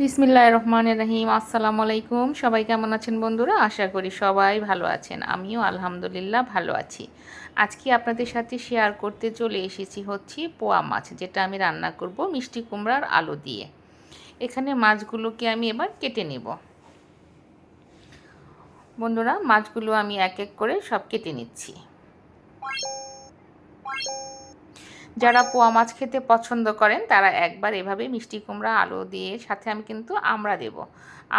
বিসমিল্লাহ রহমান রহিম আসসালামু আলাইকুম সবাই কেমন আছেন বন্ধুরা? আশা করি সবাই ভালো আছেন। আমিও আলহামদুলিল্লাহ ভালো আছি। আজকে আপনাদের সাথে শেয়ার করতে চলে এসেছি হচ্ছে পোয়া মাছ, যেটা আমি রান্না করব মিষ্টি কুমড়ার আলু দিয়ে। এখানে মাছগুলোকে আমি এবার কেটে নেব। বন্ধুরা, মাছগুলো আমি এক এক করে সব কেটে নিচ্ছি। যারা পোয়া মাছ খেতে পছন্দ করেন, তারা একবার এভাবে মিষ্টি কুমড়া, আলু দিয়ে সাথে আমি কিন্তু আমড়া দেব।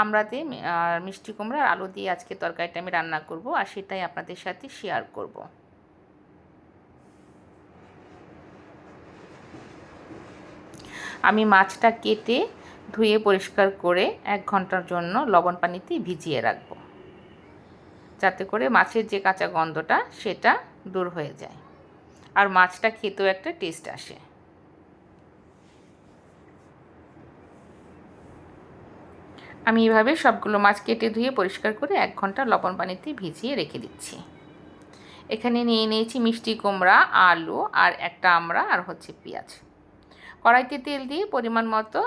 আমড়াতে মিষ্টি কুমড়া, আলু দিয়ে আজকে তরকারিটা আমি রান্না করব আর সেটাই আপনাদের সাথে শেয়ার করব। আমি মাছটা কেটে ধুয়ে পরিষ্কার করে এক ঘণ্টার জন্য লবণ পানিতে ভিজিয়ে রাখব। যাতে করে মাছের যে কাঁচা গন্ধটা, সেটা দূর হয়ে যায়। আর মাছটা খেতেও একটা টেস্ট আসে। আমি এভাবে সবগুলো মাছ কেটে ধুয়ে পরিষ্কার করে এক ঘণ্টা লবণ পানিতে ভিজিয়ে রেখে দিচ্ছি। এখানে নিয়ে নিয়েছি মিষ্টি কুমড়া, আলু আর একটা আমড়া আর হচ্ছে পেঁয়াজ। কড়াইতে তেল দিয়ে পরিমাণ মতো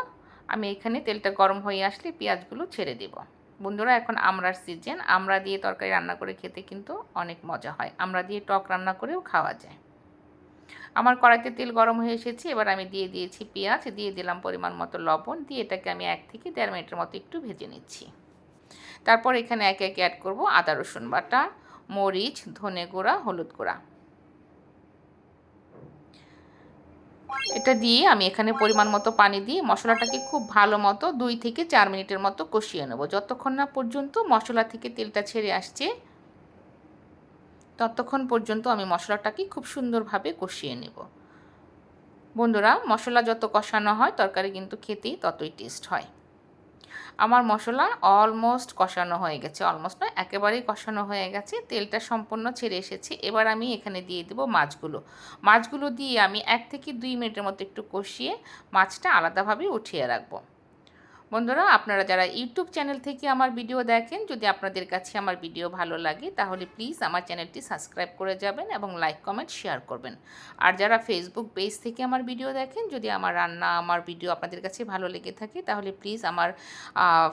আমি এখানে তেলটা গরম হয়ে আসলে পেঁয়াজগুলো ছেড়ে দেব। বন্ধুরা, এখন আমরার সিজন আমরা দিয়ে তরকারি রান্না করে খেতে কিন্তু অনেক মজা হয়। আমরা দিয়ে টক রান্না করেও খাওয়া যায়। আমার কড়াইতে তেল গরম হয়ে এসেছে, এবার আমি দিয়ে দিয়েছি পেঁয়াজ, দিয়ে দিলাম পরিমাণ মতো লবণ, দিয়ে এটাকে আমি এক থেকে দেড় মিনিটের মতো একটু ভেজে নিচ্ছি। তারপর এখানে একে একে অ্যাড করব আদা, রসুন বাটা, মরিচ, ধনে গুঁড়া, হলুদ গুঁড়া। এটা দিয়ে আমি এখানে পরিমাণ মতো পানি দিয়ে মশলাটাকে খুব ভালো মতো দুই থেকে চার মিনিটের মতো কষিয়ে নেব। যতক্ষণ না পর্যন্ত মশলা থেকে তেলটা ছেড়ে আসছে ততক্ষণ পর্যন্ত আমি মশলাটাকে খুব সুন্দরভাবে কষিয়ে নেব। বন্ধুরা, মশলা যত কষানো হয়, তরকারি কিন্তু খেতেই ততই টেস্ট হয়। আমার মশলা অলমোস্ট কষানো হয়ে গেছে অলমোস্ট না একেবারেই কষানো হয়ে গেছে। তেলটা সম্পূর্ণ ছেড়ে এসেছে। এবার আমি এখানে দিয়ে দেবো মাছগুলো। মাছগুলো দিয়ে আমি এক থেকে দুই মিনিটের মতো একটু কষিয়ে মাছটা আলাদাভাবে উঠিয়ে রাখব। বন্ধুরা, আপনারা যারা ইউটিউব চ্যানেল থেকে আমার ভিডিও দেখেন, যদি আপনাদের কাছে আমার ভিডিও ভালো লাগে, তাহলে প্লিজ আমার চ্যানেলটি সাবস্ক্রাইব করে যাবেন এবং লাইক, কমেন্ট, শেয়ার করবেন। আর যারা ফেসবুক পেজ থেকে আমার ভিডিও দেখেন, যদি আমার রান্না, আমার ভিডিও আপনাদের কাছে ভালো লেগে থাকে, তাহলে প্লিজ আমার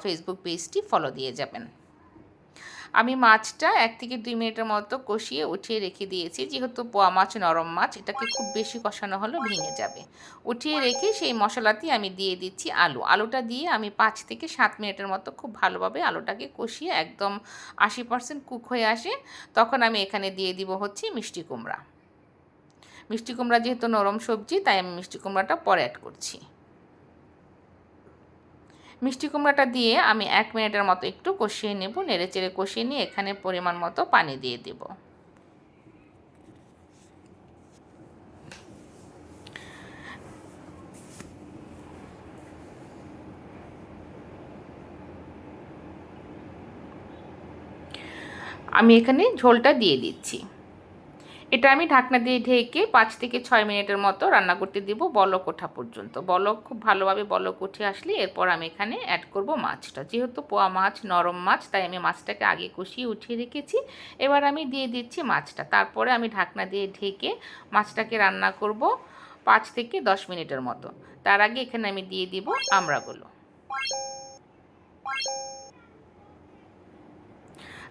ফেসবুক পেজটি ফলো দিয়ে যাবেন। আমি মাছটা এক থেকে দুই মিনিটের মতো কষিয়ে উঠিয়ে রেখে দিয়েছি। যেহেতু পোয়া মাছ, নরম মাছ, এটাকে খুব বেশি কষানো হলে ভেঙে যাবে। উঠিয়ে রেখে সেই মশলাটি আমি দিয়ে দিচ্ছি আলু। আলুটা দিয়ে আমি পাঁচ থেকে সাত মিনিটের মতো খুব ভালোভাবে আলুটাকে কষিয়ে একদম আশি পার্সেন্ট কুক হয়ে আসে, তখন আমি এখানে দিয়ে দিব হচ্ছে মিষ্টি কুমড়া। মিষ্টি কুমড়া যেহেতু নরম সবজি, তাই আমি মিষ্টি কুমড়াটা পরে অ্যাড করছি। মিষ্টি কুমড়াটা দিয়ে আমি এক মিনিটের মতো একটু কষিয়ে নেব নেড়ে চেড়ে কষিয়ে নিয়ে এখানে পরিমাণ মতো পানি দিয়ে দেব। আমি এখানে ঝোলটা দিয়ে দিচ্ছি। এটা আমি ঢাকনা দিয়ে ঢেকে পাঁচ থেকে ছয় মিনিটের মতো রান্না করতে দিব বলক ওঠা পর্যন্ত। বলক খুব ভালোভাবে বলক উঠে আসলে এরপর আমি এখানে অ্যাড করব মাছটা। যেহেতু পোয়া মাছ, নরম মাছ, তাই আমি মাছটাকে আগে কষিয়ে উঠিয়ে রেখেছি। এবার আমি দিয়ে দিচ্ছি মাছটা। তারপরে আমি ঢাকনা দিয়ে ঢেকে মাছটাকে রান্না করব পাঁচ থেকে দশ মিনিটের মতো। তার আগে এখানে আমি দিয়ে দিব আমড়াগুলো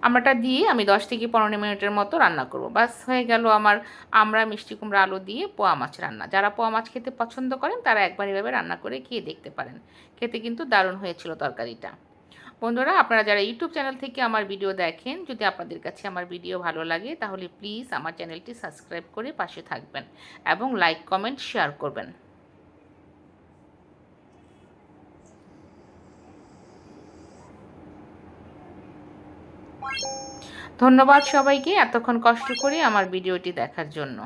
আমড়াটা দিয়ে আমি দশ থেকে পনেরো মিনিটের মতো রান্না করব। বাস হয়ে গেল আমার আমরা মিষ্টি কুমড়া আলু দিয়ে পোয়া মাছ রান্না। যারা পোয়া মাছ খেতে পছন্দ করেন, তারা একবার এভাবে রান্না করে খেয়ে দেখতে পারেন। খেতে কিন্তু দারুণ হয়েছিল তরকারিটা। বন্ধুরা, আপনারা যারা ইউটিউব চ্যানেল থেকে আমার ভিডিও দেখেন, যদি আপনাদের কাছে আমার ভিডিও ভালো লাগে, তাহলে প্লিজ আমার চ্যানেলটি সাবস্ক্রাইব করে পাশে থাকবেন এবং লাইক, কমেন্ট, শেয়ার করবেন। ধন্যবাদ সবাইকে এতক্ষণ কষ্ট করে আমার ভিডিওটি দেখার জন্য।